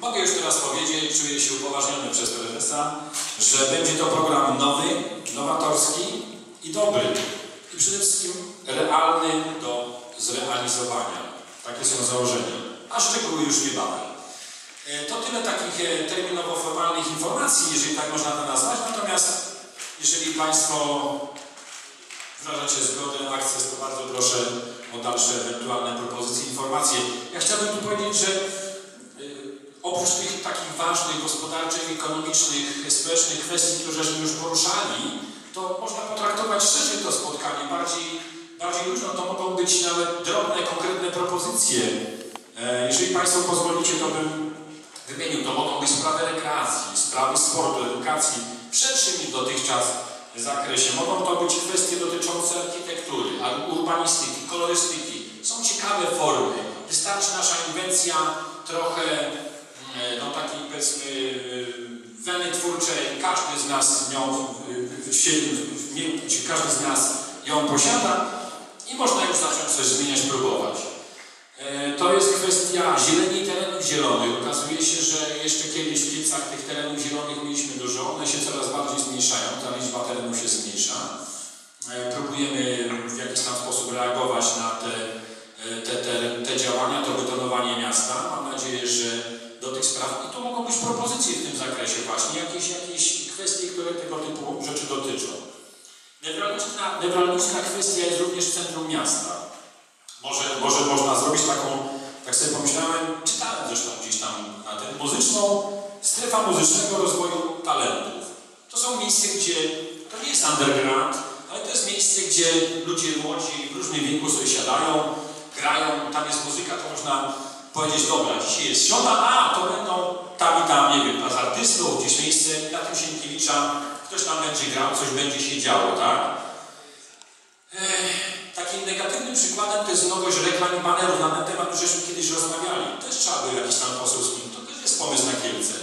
Mogę już teraz powiedzieć, czuję się upoważniony przez prezesa, że będzie to program nowy, nowatorski i dobry. I przede wszystkim realny do zrealizowania. Takie są założenia. A szczegóły już niebawem. E, to tyle takich e, terminowo-formalnych informacji, jeżeli tak można to nazwać. Natomiast jeżeli Państwo wyrażacie zgodę, akces, to bardzo proszę o dalsze ewentualne propozycje, informacje. Ja chciałbym tu powiedzieć, że oprócz takich ważnych gospodarczych, ekonomicznych, społecznych kwestii, które żeśmy już poruszali, to można potraktować szerzej to spotkanie, bardziej, bardziej luźno. To mogą być nawet drobne, konkretne propozycje. E, jeżeli Państwo pozwolicie, to bym wymienił, to mogą być sprawy rekreacji, sprawy sportu, edukacji w szerszym niż dotychczas zakresie. Mogą to być kwestie dotyczące architektury, urbanistyki, kolorystyki. Są ciekawe formy. Wystarczy nasza inwencja trochę no takiej powiedzmy e, weny twórczej, każdy z nas ją, każdy z nas ją posiada i można już zacząć coś zmieniać, próbować. E, to jest kwestia zieleni terenów zielonych. Okazuje się, że jeszcze kiedyś w Kielcach tych terenów zielonych mieliśmy dużo, one się coraz bardziej zmniejszają, ta liczba terenów się zmniejsza. Próbujemy w jakiś tam sposób reagować na te, te, te, te działania, to betonowanie miasta. Mam nadzieję, że do tych spraw i tu mogą być propozycje w tym zakresie właśnie, jakieś, jakieś kwestie, które tego typu rzeczy dotyczą. Newralgiczna, newralgiczna kwestia jest również centrum miasta. Może, może można zrobić taką, tak sobie pomyślałem, czytałem zresztą gdzieś tam na ten, muzyczną, strefa muzycznego rozwoju talentów. To są miejsca, gdzie to nie jest underground, ale to jest miejsce, gdzie ludzie młodzi w różnym wieku sobie siadają, grają, tam jest muzyka, to można powiedzieć, dobra, dzisiaj jest środa, a to będą tam i tam, nie wiem, z artystów, gdzieś miejsce na tym Sienkiewicza, ktoś tam będzie grał, coś będzie się działo, tak? Ech, takim negatywnym przykładem to jest mnogość reklam i banerów. Na ten temat już żeśmy kiedyś rozmawiali. Też trzeba by jakiś tam poseł z nim. To też jest pomysł na Kielce.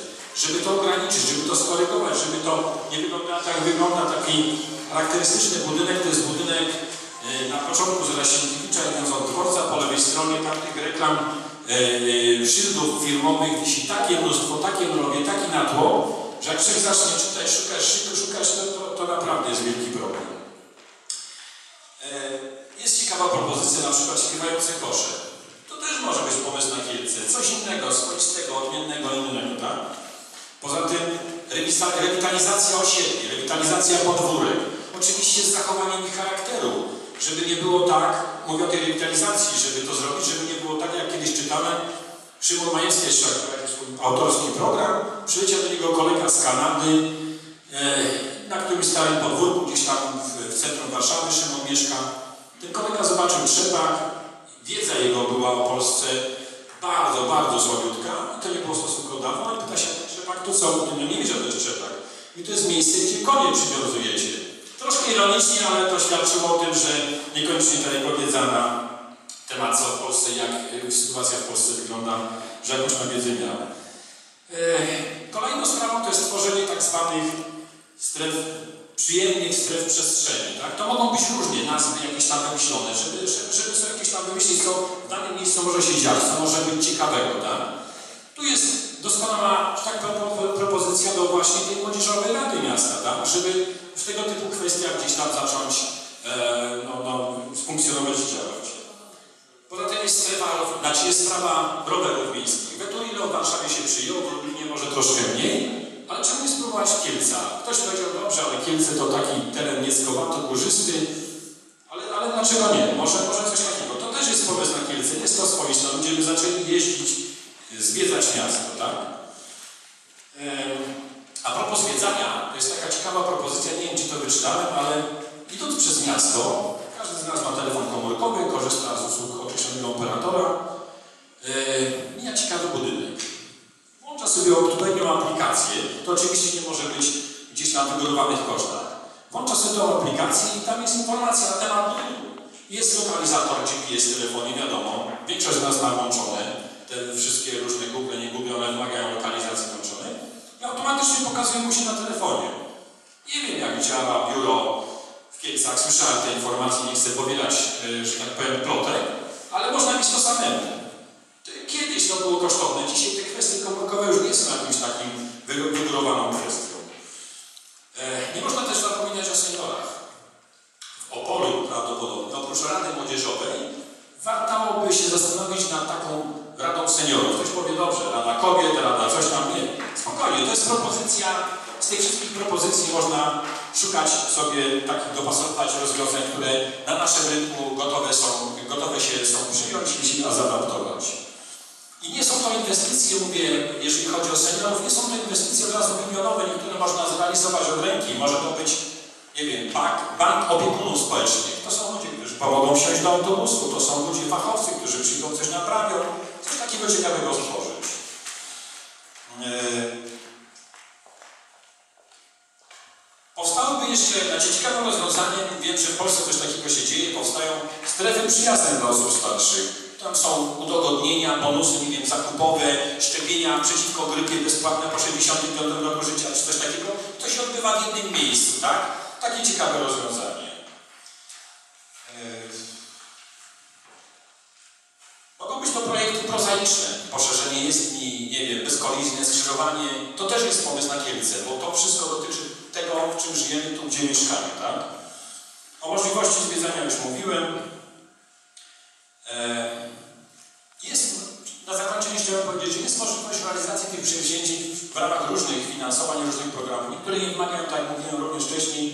Żeby to ograniczyć, żeby to skorygować, żeby to nie wyglądało tak, wygląda taki charakterystyczny budynek. To jest budynek e, na początku z Sienkiewicza, idąc od dworca, po lewej stronie tamtych reklam e, szyldów firmowych wisi takie mnóstwo, takie mrowie, taki natło, że jak ktoś zacznie czytać, szukać szytu, szukać, to, to, to naprawdę jest wielki problem. E, jest ciekawa propozycja, na przykład śpiewające kosze. To też może być pomysł na Kielce. Coś innego, swoistego, odmiennego, innego, tak? Poza tym rewitalizacja osiedli, rewitalizacja podwórek. Oczywiście z zachowaniem ich charakteru żeby nie było tak, mówię o tej rewitalizacji, żeby to zrobić, żeby nie było tak, jak kiedyś czytamy, Szymon Majewski jeszcze swój autorski program, przyleciał do niego kolega z Kanady, e, na którymś starym podwórku, gdzieś tam w, w centrum Warszawy, Szymon mieszka. Ten kolega zobaczył trzepak, wiedza jego była o Polsce bardzo, bardzo słabiutka i to nie było stosunkowo dawno, i pyta się, trzepak to co? No nie wiedział, to jest trzepak. I to jest miejsce, gdzie konie przywiązujecie. Troszkę ironicznie, ale to świadczyło o tym, że niekoniecznie ta jego wiedza na temat co w Polsce, jak sytuacja w Polsce wygląda, że jakąś tam wiedzę miał. E, kolejną sprawą to jest tworzenie tak zwanych stref, przyjemnych stref przestrzeni. Tak? To mogą być różnie nazwy jakieś tam wymyślone, żeby, żeby, żeby sobie jakieś tam wymyślić, co w danym miejscu może się dziać, co może być ciekawego. Tak? Tu jest doskonała, tak propozycja do właśnie tej młodzieżowej rady miasta, tak? żeby w tego typu kwestiach gdzieś tam zacząć e, no, no, funkcjonować i działać. Poza tym jest strefa, znaczy jest sprawa rowerów miejskich. Weturilo w Warszawie się przyjął, w Lublinie może troszkę mniej, ale czemu nie spróbować Kielca? Ktoś powiedział, dobrze, ale Kielce to taki teren nieskowato, górzysty, ale, ale dlaczego nie? Może, może coś takiego. To też jest pomysł na Kielce, jest to swoiste. Ludzie by zaczęli jeździć, zwiedzać miasto, tak? A propos zwiedzania, to jest taka ciekawa propozycja, nie wiem czy to wyczytałem, ale idąc przez miasto, każdy z nas ma telefon komórkowy, korzysta z usług określonego operatora, mija ciekawy budynek. Włącza sobie odpowiednią aplikację, to oczywiście nie może być gdzieś na wygórowanych kosztach. Włącza sobie tą aplikację i tam jest informacja na temat budynku. Jest lokalizator GPS w telefonie, wiadomo, większość z nas ma włączone, te wszystkie różne Google, nie Google, one wymagają lokalizacji włączonej i automatycznie pokazuje mu się na telefonie. Nie wiem, jak działa biuro w Kielcach. Słyszałem te informacje, nie chcę powielać, e, że tak powiem, plotek, ale można mieć to samemu. Kiedyś to było kosztowne, dzisiaj te kwestie komórkowe już nie są jakimś takim wy- wygórowaną kwestią. E, Nie można też zapominać o seniorach. W Opolu prawdopodobnie, oprócz Rady Młodzieżowej, wartałoby się zastanowić nad taką Radą Seniorów. Ktoś powie, dobrze, Rada Kobiet, Rada coś tam, nie. Spokojnie, to jest propozycja, z tych wszystkich propozycji można szukać sobie takich, dopasować rozwiązań, które na naszym rynku gotowe są, gotowe się są przyjąć i się zaadaptować. I nie są to inwestycje, mówię, jeżeli chodzi o seniorów, nie są to inwestycje od razu milionowe, niektóre można zrealizować od ręki. Może to być, nie wiem, bank, bank opiekunów społecznych. To są ludzie, którzy pomogą wsiąść do autobusu, to są ludzie fachowcy, którzy przyjdą, coś naprawią. Takiego ciekawego stworzyć. Yy. Powstałyby jeszcze, znaczy ciekawym rozwiązaniem, wiem, że w Polsce coś takiego się dzieje, powstają strefy przyjazne dla osób starszych. Tam są udogodnienia, bonusy, nie wiem, zakupowe, szczepienia przeciwko grypie bezpłatne po 65 roku życia, czy coś takiego. To się odbywa w jednym miejscu, tak? Takie ciekawe rozwiązanie. Yy. Mogą być to projekty prozaiczne, poszerzenie jezdni, nie wiem, bezkolizyjne skrzyżowanie. To też jest pomysł na Kielce, bo to wszystko dotyczy tego, w czym żyjemy, tak? O możliwości zwiedzania już mówiłem. E, Jest, na zakończenie chciałem powiedzieć, że jest możliwość realizacji tych przedsięwzięć w ramach różnych finansowań, różnych programów. Niektóre nie wymagają, tak jak mówiłem również wcześniej,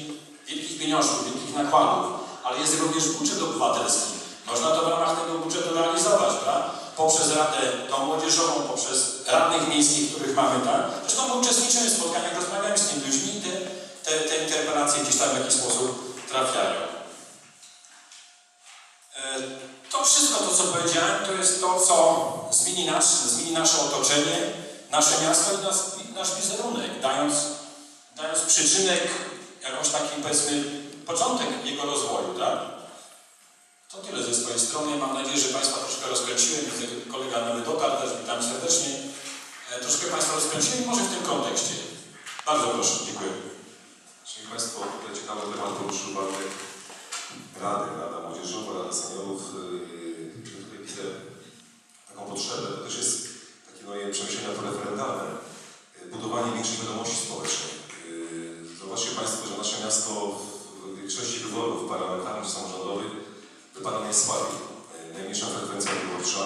wielkich pieniążków, wielkich nakładów, ale jest również budżet obywatelski. Można to w ramach tego budżetu realizować, tak? Poprzez Radę tą Młodzieżową, poprzez radnych miejskich, których mamy, tak? Zresztą my uczestniczymy w spotkaniach, rozmawiamy z tymi ludźmi te interpelacje gdzieś tam w jakiś sposób trafiają. E, To wszystko, to co powiedziałem, to jest to, co zmieni, nas, zmieni nasze otoczenie, nasze miasto i nas, nasz wizerunek, dając, dając przyczynek, jakąś taki, powiedzmy, początek jego rozwoju, tak? To tyle ze swojej strony. Mam nadzieję, że Państwa troszkę rozkręciłem. Kolega nowy dotarł, też witam serdecznie. E, Troszkę Państwa rozkręciłem, może w tym kontekście. Bardzo proszę, dziękuję. Szanowni Państwo, tutaj ciekawy temat poruszył Bartek. Rady, Rada Młodzieżowa, Rada Seniorów. Yy, Tutaj widzę taką potrzebę, to też jest takie moje przemyślenia referendalne. Yy, Budowanie większej wiadomości społecznej. Yy, Zobaczcie Państwo, że nasze miasto w większości wyborów parlamentarnych, samorządowych wypada najsłabiej. Yy, Najmniejsza frekwencja wyborcza,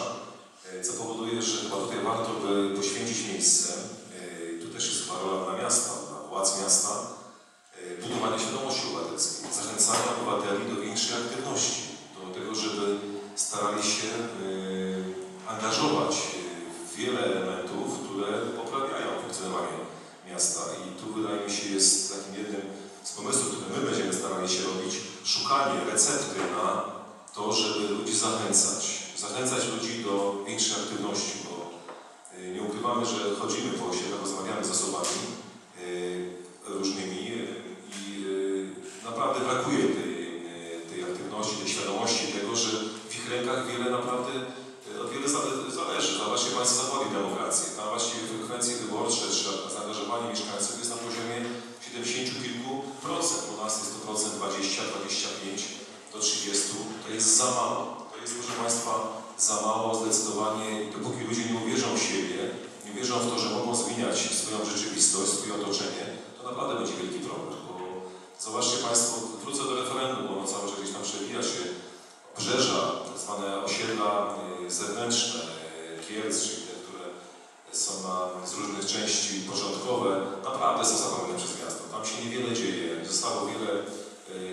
yy, co powoduje, że chyba tutaj warto by poświęcić miejsce. Yy, Tu też jest chyba rola dla miasta, dla władz miasta, e, budowania świadomości obywatelskiej, zachęcania obywateli do większej aktywności, do tego, żeby starali się e, angażować e, w wiele elementów, które poprawiają funkcjonowanie miasta. I tu wydaje mi się jest takim jednym z pomysłów, które my będziemy starali się robić, szukanie recepty na to, żeby ludzi zachęcać. Zachęcać ludzi do większej aktywności, bo e, nie ukrywamy, że chodzimy po osiedlach, rozmawiamy z osobami, e, różnymi e, i e, naprawdę brakuje tej, e, tej aktywności, tej świadomości tego, że w ich rękach wiele naprawdę e, od wiele zale- zależy. Zobaczcie Państwo zakłady demokracji. Tam właściwie frekwencje wyborcze czy zaangażowanie mieszkańców jest na poziomie 70 kilku procent. U nas jest to procent 20, 25 do 30. To jest za mało. To jest, proszę Państwa, za mało zdecydowanie i dopóki ludzie nie uwierzą w siebie, nie wierzą w to, że mogą zmieniać swoją rzeczywistość, swoje otoczenie, to naprawdę będzie wielki problem, bo zobaczcie Państwo, wrócę do referendum, bo ono cały czas gdzieś tam przewija się, obrzeża, tak zwane osiedla y, zewnętrzne, y, Kielc, czyli te, które są na, różnych części początkowe, naprawdę są zapomniane przez miasto. Tam się niewiele dzieje, zostało wiele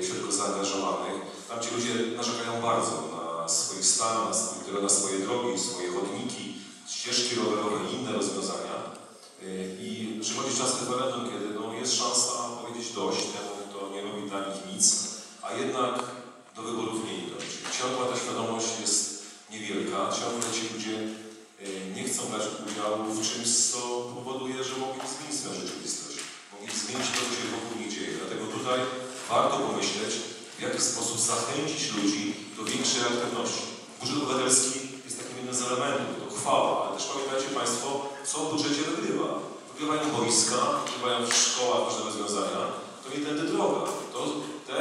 y, środków zaangażowanych. Tam ci ludzie narzekają bardzo na swój stan, na, swój, na swoje drogi, swoje chodniki, ścieżki rowerowe i inne rozwiązania. Y, I przychodzi czas referendum, kiedy no, jest szansa powiedzieć dość temu, kto nie robi dla nich nic, a jednak do wyborów nie idą. Ciągła ta świadomość jest niewielka, ciągle ci ludzie nie chcą brać udziału w czymś, co powoduje, że mogli zmienić swoją rzeczywistość. Mogli zmienić to, co się wokół nich dzieje. Dlatego tutaj warto pomyśleć, w jaki sposób zachęcić ludzi do większej aktywności. Budżet obywatelski jest takim jednym z elementów, to chwała, ale też pamiętajcie Państwo, co w budżecie wygrywa. Wygrywają boiska, wygrywają w szkołach różne rozwiązania, to nie tędy droga. To te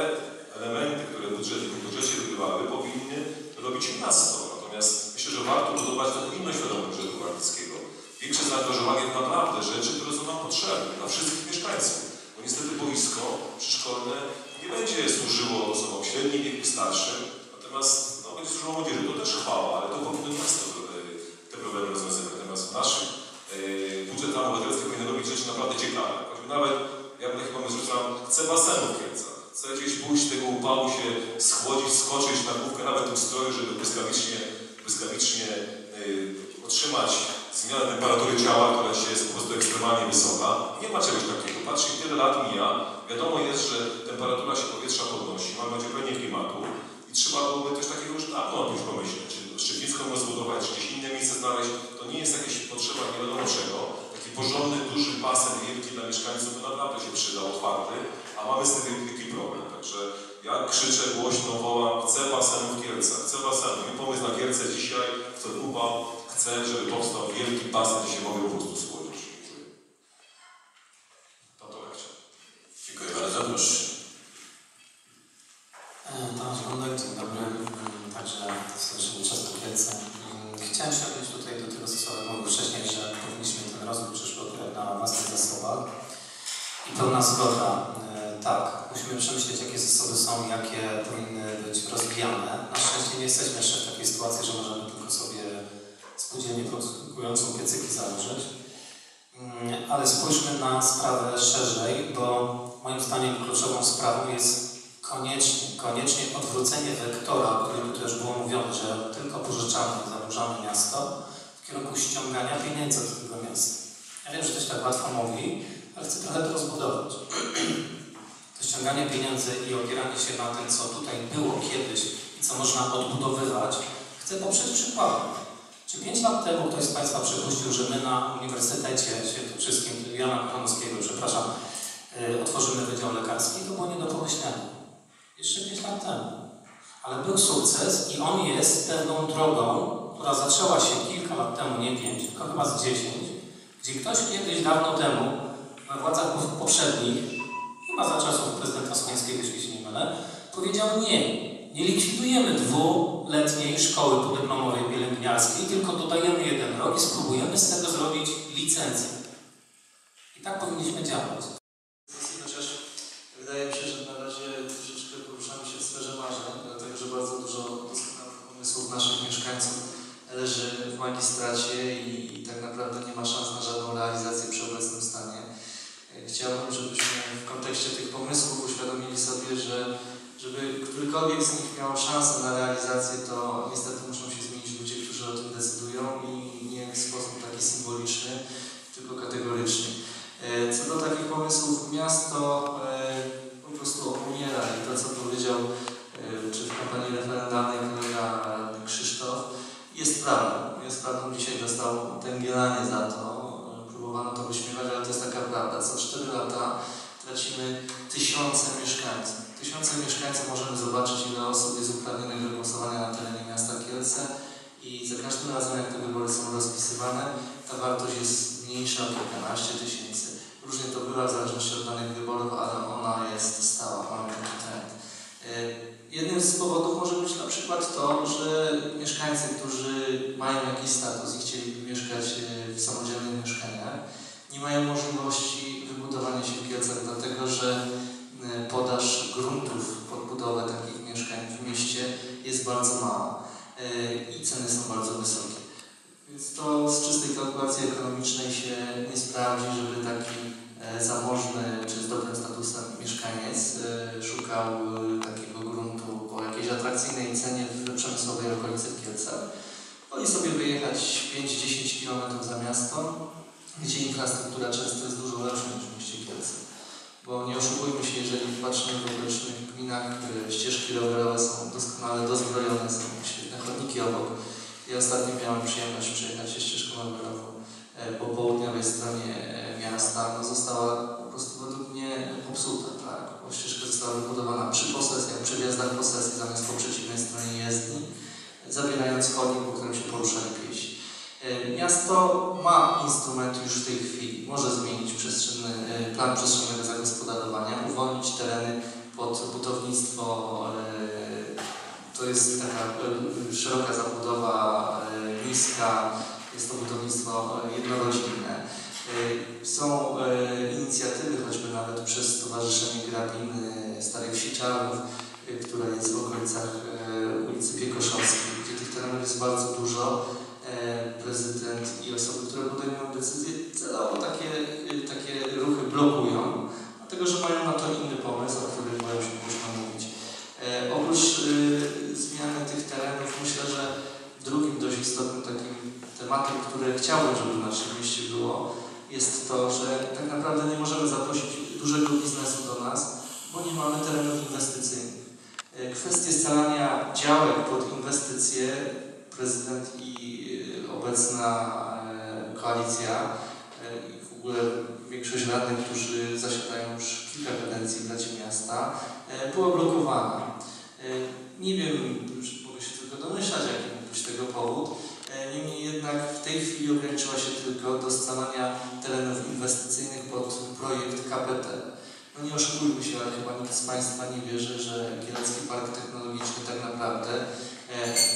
elementy, które w budżecie, w budżecie wygrywały, powinny robić miasto. Natomiast myślę, że warto budować taką inną świadomość budżetu naprawdę rzeczy, które są nam potrzebne dla wszystkich mieszkańców. Bo niestety boisko przyszkolne nie będzie służyło osobom średnim wieku, starszym, natomiast no, będzie służyło młodzieży. To też chwała, ale to powinno miasto e, te problemy rozwiązywać. Natomiast w naszych e, budżetach obywatelskich powinno robić rzeczy naprawdę ciekawe. Choćby nawet, ja bym taki pomysł rzucał, chcę basenu w Kielcach. Chcę gdzieś pójść tego upału się schłodzić, skoczyć na główkę nawet w tym stroju, żeby błyskawicznie, błyskawicznie yy, otrzymać zmianę temperatury ciała, która się jest po prostu ekstremalnie wysoka. Nie ma czegoś takiego. Patrzcie, tyle lat mija. Wiadomo jest, że temperatura się powietrza podnosi, mamy ocieplenie klimatu i trzeba byłoby też takiego już dawno o tym pomyśleć. Czy Szczecińską rozbudować, czy gdzieś inne miejsce znaleźć. To nie jest jakaś potrzeba nie wiadomo czego. Taki porządny, duży basen wielki dla mieszkańców by naprawdę się przydał, otwarty, a mamy z tym wielki problem. Także ja krzyczę głośno, wołam, chcę basenu w Kielcach, chcę basenu. Mój pomysł na Kielce dzisiaj, chcę upał, chcę, żeby powstał wielki basen, gdzie się mogę po prostu schłodzić. Dziękuję. To to jak chciałem. Dziękuję bardzo, proszę. E, Tomasz Gondek, dzień dobry. Mm, Także Stowarzyszenie Czas na Kielce. Mm, Chciałem się odnieść tutaj do tego, co Sławek mówił wcześniej, że powinniśmy ten rozwój przyszły opierać na własnych zasobach. I pełna zgoda. E, Tak, musimy przemyśleć, jakie zasoby są, jakie powinny być rozwijane. Na szczęście nie jesteśmy jeszcze w takiej sytuacji, że możemy tylko sobie spółdzielnie produkującą piecyki założyć. Mm, Ale spójrzmy na sprawę szerzej, bo moim zdaniem kluczową sprawą jest koniecznie, koniecznie odwrócenie wektora, o którym tu też było mówione, że tylko pożyczamy, zadłużamy miasto w kierunku ściągania pieniędzy od tego miasta. Ja wiem, że ktoś tak łatwo mówi, ale chcę trochę to rozbudować. To ściąganie pieniędzy i opieranie się na tym, co tutaj było kiedyś i co można odbudowywać, chcę poprzeć przykładem. Czy 5 lat temu ktoś z Państwa przypuścił, że my na Uniwersytecie Świętokrzyskim Jana Kochanowskiego, przepraszam, yy, otworzymy Wydział Lekarski? To było nie do pomyślenia. Jeszcze 5 lat temu. Ale był sukces i on jest pewną drogą, która zaczęła się kilka lat temu, nie 5, tylko chyba z 10, gdzie ktoś kiedyś dawno temu we władzach poprzednich, chyba za czasów prezydenta Słońskiego, jeśli się nie mylę, powiedział nie. Nie likwidujemy dwuletniej szkoły podyplomowej pielęgniarskiej, tylko dodajemy jeden rok i spróbujemy z tego zrobić licencję. I tak powinniśmy działać. Chociaż wydaje mi się, że na razie troszeczkę poruszamy się w sferze marzeń, dlatego że bardzo dużo doskonałych pomysłów naszych mieszkańców leży w magistracie i, i tak naprawdę nie ma szans na żadną realizację przy obecnym stanie. E, Chciałbym, żebyśmy w kontekście tych pomysłów uświadomili sobie, że żeby którykolwiek z nich miał szansę na realizację, to niestety muszą się zmienić ludzie, którzy o tym decydują i nie w sposób taki symboliczny, tylko kategoryczny. E, Co do takich pomysłów, miasto e, po prostu obumiera i to, co powiedział e, czy w kampanii referendalnej kolega Krzysztof, jest prawdą. Jest prawdą, dzisiaj dostał tęgielanie za to, próbowano to wyśmiewać, ale to jest taka prawda. Co 4 lata tracimy tysiące mieszkańców. Tysiące mieszkańców możemy zobaczyć, ile osób jest uprawnionych do głosowania na terenie miasta Kielce i za każdym razem, jak te wybory są rozpisywane, ta wartość jest mniejsza o kilkanaście tysięcy. Różnie to bywa w zależności od danych wyborów, ale ona jest stała, mamy taki trend. E, Jednym z powodów może być na przykład to, że mieszkańcy, którzy mają jakiś status i chcieliby mieszkać e, w samodzielnych mieszkaniach, nie mają możliwości wybudowania się w Kielcach, dlatego że e, podaż gruntów pod budowę takich mieszkań w mieście jest bardzo mała e, i ceny są bardzo wysokie. Więc to z czystej kalkulacji ekonomicznej się nie sprawdzi, żeby taki e, zamożny czy z dobrym statusem mieszkaniec e, szukał takiego gruntu po jakiejś atrakcyjnej cenie w przemysłowej okolicy Kielcach. Woli sobie wyjechać 5-10 km za miasto, gdzie infrastruktura często jest dużo lepsza niż w mieście Kielce. Bo nie oszukujmy się, jeżeli patrzymy gminach, e, ścieżki rowerowe są doskonale dozbrojone, są świetne chodniki obok. Ja ostatnio miałem przyjemność przejechać się ścieżką rowerową e, po południowej stronie e, miasta. No, została po prostu według mnie popsuta, tak? Bo ścieżka została wybudowana przy posesjach, przy wjazdach posesji, zamiast po przeciwnej stronie jezdni, zabierając chodnik, po którym się poruszali piesi. E, Miasto ma instrument już w tej chwili. Może zmienić przestrzenny, plan przestrzennego zagospodarowania, uwolnić tereny pod budownictwo. e, To jest taka e, szeroka zabudowa, e, niska, jest to budownictwo e, jednorodzinne. E, Są e, inicjatywy, choćby nawet przez Stowarzyszenie Grabin e, Starych Siczarów, e, które jest w okolicach e, ulicy Piekoszowskiej, gdzie tych terenów jest bardzo dużo. E, Prezydent i osoby, które podejmują decyzje, celowo takie, e, takie ruchy blokują, dlatego że mają na to inny pomysł, o którym boją się głośno mówić. E, oprócz e, zmiany tych terenów, myślę, że drugim dość istotnym takim tematem, który chciałbym, żeby w naszym mieście było, jest to, że tak naprawdę nie możemy zaprosić dużego biznesu do nas, bo nie mamy terenów inwestycyjnych. E, Kwestie scalania działek pod inwestycje prezydent i e, obecna e, koalicja e, i w ogóle większość radnych, którzy zasiadają już kilka kadencji w Radzie Miasta, e, była blokowana. E, Nie wiem, mogę się tylko domyślać, jaki mógł być tego powód. E, Niemniej jednak w tej chwili ograniczyła się tylko do scalania terenów inwestycyjnych pod projekt KPT. No nie oszukujmy się, ale chyba nikt z Państwa nie wierzy, że Kielecki Park Technologiczny tak naprawdę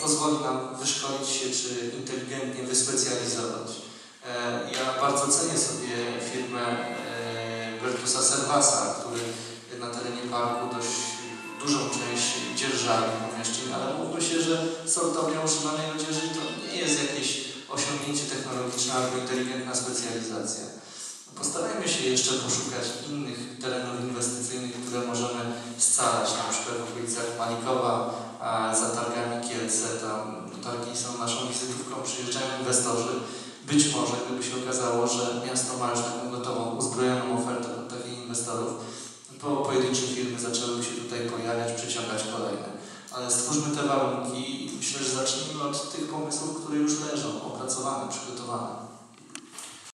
pozwoli nam wyszkolić się czy inteligentnie wyspecjalizować. E, ja bardzo cenię sobie firmę e, Bertusa Servasa, który na terenie parku dość dużą część dzierżawi pomieszczeń, ale mówmy się, że sortownia używanej odzieży to nie jest jakieś osiągnięcie technologiczne albo inteligentna specjalizacja. Postarajmy się jeszcze poszukać innych terenów inwestycyjnych, które możemy scalać, na przykład w okolicach Malikowa, za targami Kielce, tam targi są naszą wizytówką, przyjeżdżają inwestorzy. Być może, gdyby się okazało, że miasto ma już taką gotową, uzbrojoną ofertę od takich inwestorów, po pojedyncze firmy zaczęły się tutaj pojawiać, przyciągać kolejne. Ale stwórzmy te warunki i myślę, że zacznijmy od tych pomysłów, które już leżą, opracowane, przygotowane.